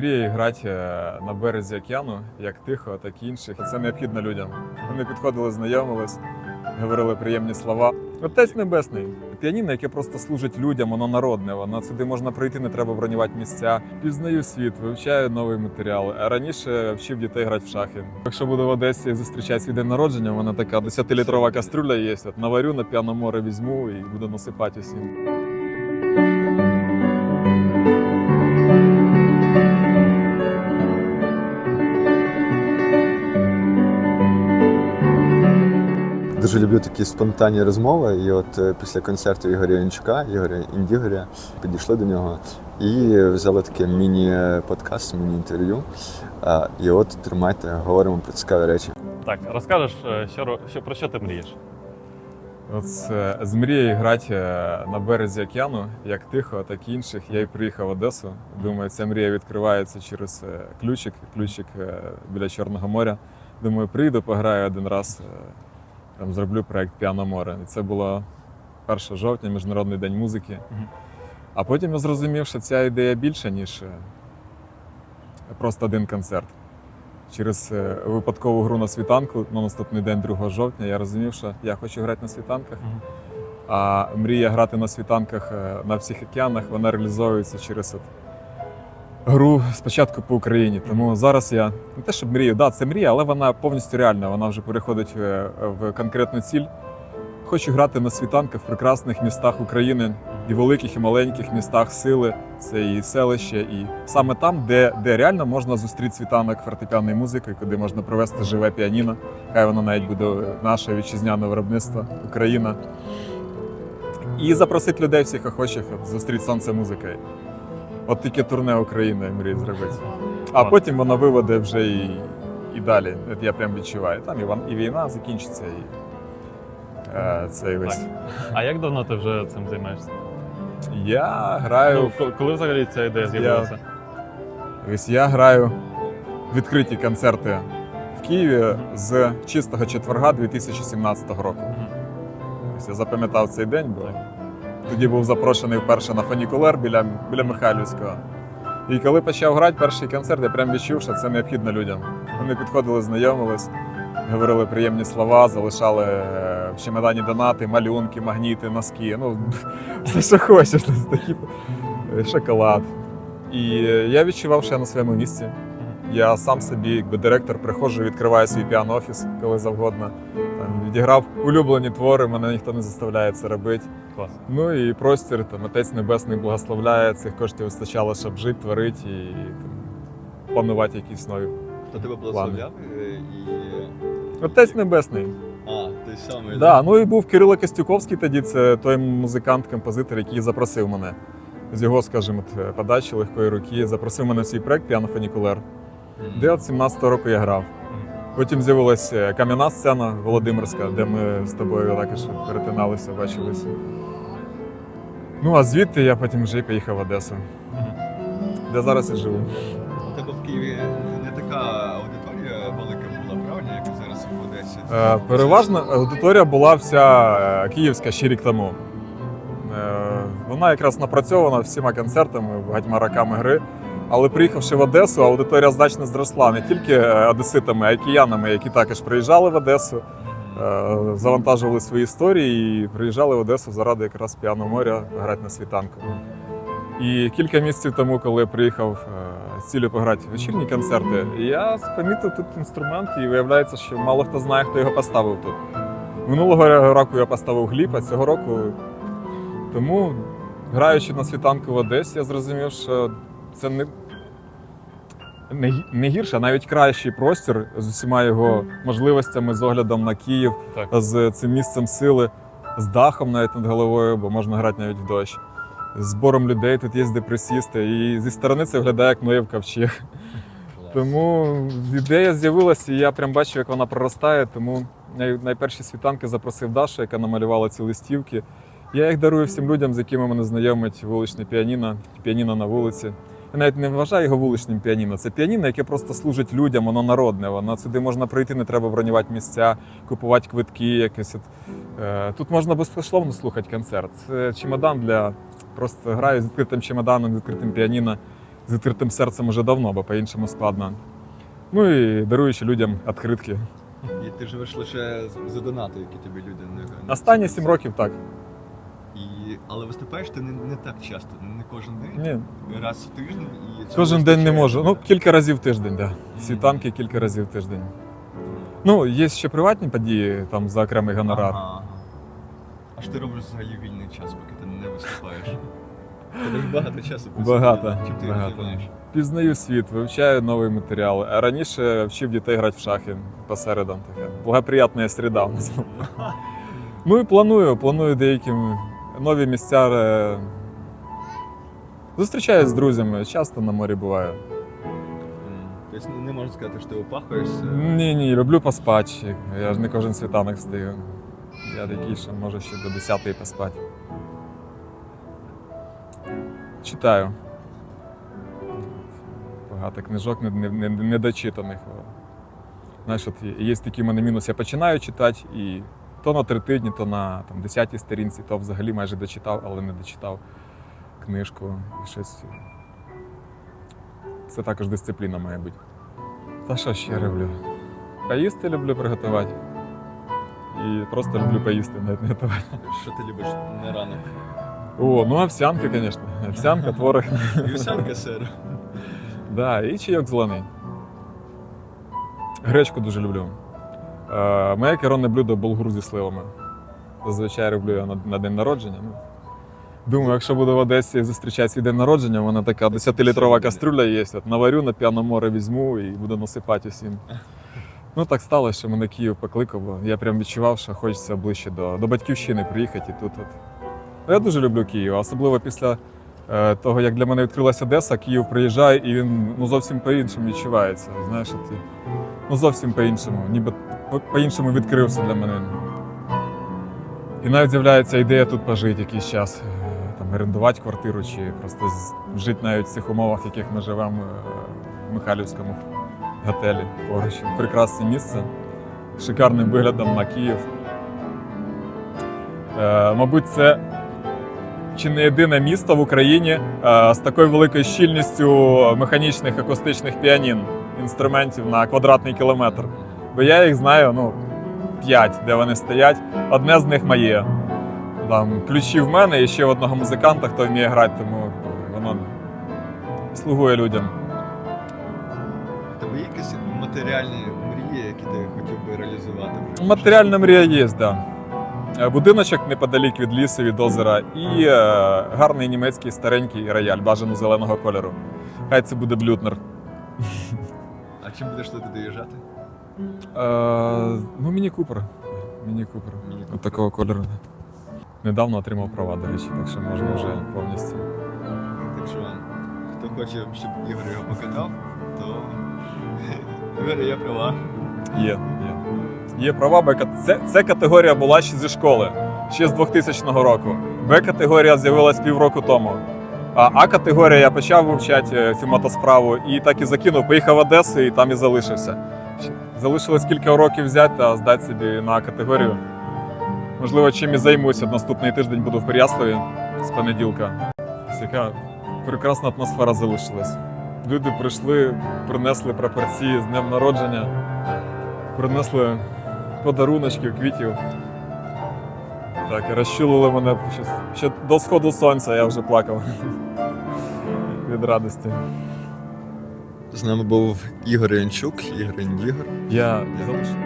Мріє грати е, на березі океану, як тихо, так і інших. Це необхідно людям. Вони підходили, знайомились, говорили приємні слова. Отець Небесний, піаніно, яке просто служить людям, воно народне. Воно сюди можна прийти, не треба бронювати місця. Пізнаю світ, вивчаю новий матеріал. А раніше вчив дітей грати в шахи. Якщо буду в Одесі зустрічати свій день народження, мене така 10-літрова кастрюля є. От наварю на п'яне море візьму і буду насипати усім. Дуже люблю такі спонтанні розмови. І от е, після концерту Ігоря Янчука, Ігоря Індігоря, підійшли до нього і взяли таке міні-подкаст, міні-інтерв'ю. І от тримайте, говоримо про цікаві речі. Так, розкажеш, е, що, що, про що ти мрієш? От з, з мрією грати е, на березі океану, як тихо, так і інших. Я й приїхав в Одесу. Думаю, ця мрія відкривається через е, ключик, ключик е, біля Чорного моря. Думаю, прийду, пограю один раз, там зроблю проект П'яне море. І це було 1 жовтня, Міжнародний день музики. А потім я зрозумів, що ця ідея більша, ніж е, просто один концерт. Через е, випадкову гру на світанку на наступний день, 2 жовтня, я розумів, що я хочу грати на світанках. А мрія грати на світанках е, на всіх океанах, вона реалізовується через от гру спочатку по Україні. Тому зараз я не те, щоб мрію, да, це мрія, але вона повністю реальна. Вона вже переходить е, в конкретну ціль. Хочу грати на світанках в прекрасних містах України, і великих, і маленьких містах сили. Це і селище, і саме там, де, де реально можна зустріти світанок фортепіаної музики, куди можна провести живе піаніно. Хай воно навіть буде наше вітчизняне виробництво, Україна. І запросити людей всіх охочих зустріти сонце музикою. От таке турне України я мрію зробити. А потім воно виведе вже і, і далі. От я прям відчуваю. Там і, і війна закінчиться, і е, цей весь. Так. А як давно ти вже цим займаєшся? Я граю. Ну, коли взагалі ця ідея з'явилася? Ось я граю відкриті концерти в Києві з чистого четверга 2017 року. Я запам'ятав цей день, бо тоді був запрошений вперше на фанікулер біля, біля Михайлівського. І коли почав грати перший концерт, я прям відчув, що це необхідно людям. Вони підходили, знайомились, говорили приємні слова, залишали е, в чемодані донати, малюнки, магніти, носки. Ну, все, що хочеш, такі е, шоколад. І е, я відчував, що я на своєму місці. Я сам собі, якби директор, приходжу, відкриваю свій піано-офіс, коли завгодно. Відіграв улюблені твори, мене ніхто не заставляє це робити. Клас. Ну і простір, там Отець Небесний благословляє, цих коштів вистачало, щоб жити, творити і там, планувати якісь нові. Хто тебе благословляв і. Отець Небесний. А, той самий. Да, ну і був Кирило Костюковський тоді, це той музикант-композитор, який запросив мене з його, скажімо, подачі легкої руки. Запросив мене в свій проект Піано Фанікулер, де от 17-го року я грав. Потім з'явилася кам'яна сцена Володимирська, де ми з тобою також перетиналися, бачилися. Ну, а звідти я потім вже поїхав в Одесу, де зараз і живу. У тебе в Києві не така аудиторія велика була, правильно, як зараз в Одесі? Е, Переважно аудиторія була вся е, київська ще рік тому. Е, Вона якраз напрацьована всіма концертами, багатьма роками гри. Але приїхавши в Одесу, аудиторія значно зросла не тільки е, одеситами, а й киянами, які також приїжджали в Одесу, е, завантажували свої історії і приїжджали в Одесу заради якраз п'яного моря грати на світанку. І кілька місяців тому, коли я приїхав е, з цілею пограти вечірні концерти, я помітив тут інструмент, і виявляється, що мало хто знає, хто його поставив тут. Минулого року я поставив гліб, а цього року. Тому, граючи на світанку в Одесі, я зрозумів, що це не, не, не гірше, а навіть кращий простір з усіма його можливостями, з оглядом на Київ, Так. з цим місцем сили, з дахом навіть над головою, бо можна грати навіть в дощ. З збором людей тут є де присісти. І зі сторони це виглядає як Ноєв ковчег. Тому ідея з'явилася, і я прям бачу, як вона проростає. Тому найперші світанки запросив Дашу, яка намалювала ці листівки. Я їх дарую всім людям, з якими мене знайомить вуличне піаніно, піаніно на вулиці. Я навіть не вважаю його вуличним піаніно. Це піаніно, яке просто служить людям, воно народне. Воно сюди можна прийти, не треба бронювати місця, купувати квитки. Якось. от. Е, Тут можна безкоштовно слухати концерт. Це чемодан для просто граю з відкритим чемоданом, з відкритим піаніно. з відкритим серцем уже давно, бо по-іншому складно. Ну і даруючи людям відкритки. І ти живеш лише за донати, які тобі люди не- Останні сім років так. І... Але виступаєш ти не, не так часто, не кожен день. Ні, Раз в тиждень і цього кожен день не можу. Ну, кілька разів в тиждень, так. Да. Світанки кілька разів в тиждень. Ну, є ще приватні події там за окремий гонорар. Ага. А що ти робиш взагалі вільний час, поки ти не виступаєш? Тебе ж багато часу присутньо. Багато, Чим ти багато. Пізнаю світ, вивчаю новий матеріал. А раніше вчив дітей грати в шахи по середам. Така благоприятна середа. назвемо. Ну і планую, планую деякі нові місця. Зустрічаюсь з друзями, часто на морі буваю. Тобто не- можна сказати, що ти опахуєшся. Ні, ні, люблю поспати. Я ж не кожен світанок встаю. Я такий, що можу ще до 10-ї поспати. Читаю. Багато книжок не- не- не- недочитаних. Знаєш, от є- є такий у мене мінус. Я починаю читати і то на три тижні, то на там, 10-й сторінці, то взагалі майже дочитав, але не дочитав книжку. І щось. Це також дисципліна має бути. Та що ще люблю? Поїсти люблю приготувати. І просто люблю поїсти, навіть не готувати. Що ти любиш на ранок? О, ну овсянка, звісно. Овсянка, творог. Вівсянка сир. Да, і чайок зелений. Гречку дуже люблю. Е, моє коронне блюдо булгур зі сливами. Зазвичай роблю я на, на день народження. Ну, думаю, якщо буду в Одесі зустрічати свій день народження, мене така 10-літрова кастрюля є. От наварю на п'яне море візьму і буду насипати усім. Ну так сталося, що мене Київ покликав, бо я прям відчував, що хочеться ближче до, до батьківщини приїхати і тут. От. Ну, Я дуже люблю Київ, особливо після е, того, як для мене відкрилася Одеса, Київ приїжджає і він ну, зовсім по-іншому відчувається. Знаєш, от, ну зовсім по-іншому, ніби по-іншому відкрився для мене. І навіть з'являється ідея тут пожити якийсь час, е, там, орендувати квартиру чи просто жити навіть в цих умовах, в яких ми живемо е, в Михайлівському готелі поруч. Прекрасне місце шикарним виглядом на Київ. Е, мабуть, це чи не єдине місто в Україні е, з такою великою щільністю механічних акустичних піанін, інструментів на квадратний кілометр. Бо я їх знаю, ну, п'ять, де вони стоять. Одне з них моє. Там ключі в мене і ще в одного музиканта, хто вміє грати, тому воно слугує людям. У тебе є якісь матеріальні мрії, які ти хотів би реалізувати? Матеріальна мрія є, так. Да. Е, Будиночок неподалік від лісу, від озера, і е, гарний німецький старенький рояль, бажано зеленого кольору. Хай це буде блютнер. А чим будеш туди доїжджати? Е, ну, міні Купер. Міні Купер. Міні От такого кольору. Недавно отримав права, до речі, так що можна вже повністю. Так що, хто хоче, щоб Ігор його покатав, то Ігор, є права. Є, є. Є права, Б це, це категорія була ще зі школи, ще з 2000 року. Б-категорія з'явилась півроку тому. А А-категорія я почав вивчати е, цю мотосправу і так і закинув. Поїхав в Одесу і там і залишився. Залишилось кілька років взяти та здати собі на А-категорію. Можливо, чим і займуся. Наступний тиждень буду в Переяславі з понеділка. Яка прекрасна атмосфера залишилась. Люди прийшли, принесли прапорці з днем народження принесли подаруночків, квітів. Так, розчулили мене ще до сходу сонця, я вже плакав від радості. З нами був Ігор Янчук, Ігор Індігор. Я залишив.